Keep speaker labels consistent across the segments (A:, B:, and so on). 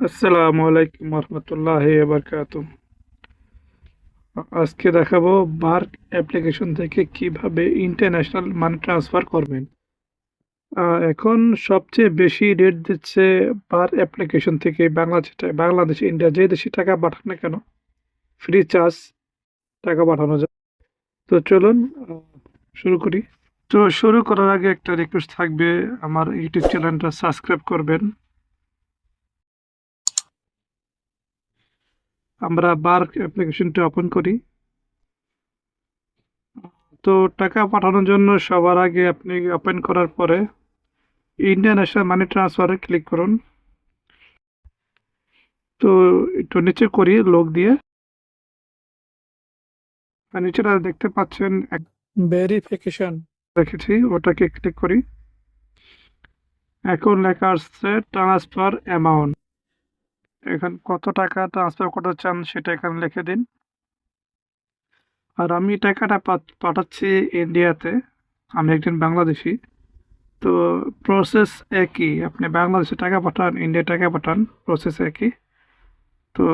A: আসসালামু আলাইকুম রহমতুল্লাহ বারকাত আজকে দেখাবো বার্ক অ্যাপ্লিকেশন থেকে কীভাবে ইন্টারন্যাশনাল মানি ট্রান্সফার করবেন। এখন সবচেয়ে বেশি রেট দিচ্ছে বার অ্যাপ্লিকেশন থেকে বাংলাদেশ বাংলাদেশ, ইন্ডিয়া, যে দেশে টাকা পাঠান না কেন, ফ্রি চার্জ টাকা পাঠানো যায়। তো চলুন শুরু করি। তো শুরু করার আগে একটা রিকোয়েস্ট থাকবে, আমার ইউটিউব চ্যানেলটা সাবস্ক্রাইব করবেন। আমরা বার্ক অ্যাপ্লিকেশনটা ওপেন করি। তো টাকা পাঠানোর জন্য সবার আগে আপনি ওপেন করার পরে ইন্ডিয়ান ন্যাশনাল মানি ট্রান্সফারে ক্লিক করুন। তো একটু নিচে করি লোক দিয়ে নিচেটা দেখতে পাচ্ছেন ভেরিফিকেশন রেখেছি ওটাকে ক্লিক করি। এখন লেখা আসছে ট্রান্সফার অ্যামাউন্ট এখন কত টাকা ট্রান্সফার করতে চান সেটা এখানে লিখে দিন। আর আমি টাকাটা পাঠাচ্ছি ইন্ডিয়াতে, আমি একজন বাংলাদেশি। তো প্রসেস একই, আপনি বাংলাদেশে টাকা পাঠান, ইন্ডিয়া টাকা পাঠান প্রসেস একই। তো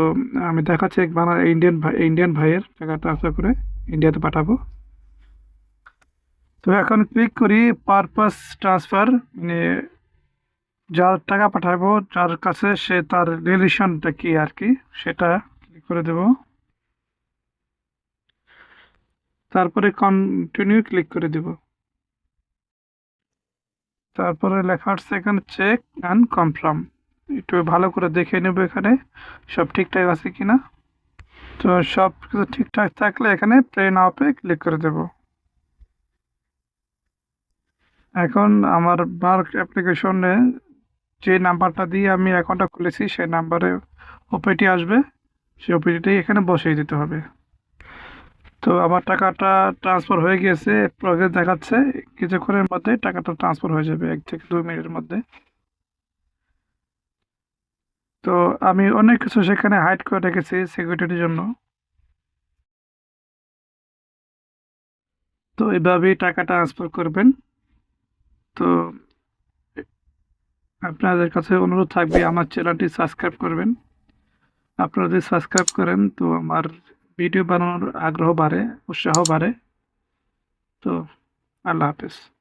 A: আমি দেখাচ্ছি এক বাংলা, ইন্ডিয়ান ভাই ইন্ডিয়ান ভাইয়ের টাকা ট্রান্সফার করে ইন্ডিয়াতে পাঠাবো। তো এখন ক্লিক করি পারপাস ট্রান্সফার মানে যার টাকা পাঠাবো যার কাছে সে তার রিলেশনটা কি আর কি, সেটা ক্লিক করে দেব। তারপরে কন্টিনিউ ক্লিক করে দেব। তারপরে লেখা আসছে এখানে চেক অ্যান্ড কনফার্ম একটু ভালো করে দেখে নেব এখানে, সব ঠিকঠাক আছে কিনা। তো সব কিছু ঠিকঠাক থাকলে এখানে প্লে নাও পে ক্লিক করে দেব। এখন আমার বার্ক অ্যাপ্লিকেশনে যে নাম্বারটা দিয়ে আমি অ্যাকাউন্টটা খুলেছি, সেই নাম্বারে ওপিটি আসবে। সেই ওপিটিটাই এখানে বসিয়ে দিতে হবে। তো আমার টাকাটা ট্রান্সফার হয়ে গিয়েছে প্রসেস দেখাচ্ছে। কিছুক্ষণের মধ্যে টাকাটা ট্রান্সফার হয়ে যাবে, এক থেকে দুই মিনিটের মধ্যে। তো আমি অনেক কিছু সেখানে হাইড করে রেখেছি সিকিউরিটির জন্য। তো এভাবেই টাকা ট্রান্সফার করবেন। তো আপনাদের কাছে অনুরোধ থাকবে আমার চ্যানেলটি সাবস্ক্রাইব করবেন। আপনারা যদি সাবস্ক্রাইব করেন তো আমার ভিডিও বানানোর আগ্রহ বাড়ে, উৎসাহ বাড়ে। তো, আল্লাহ হাফেজ।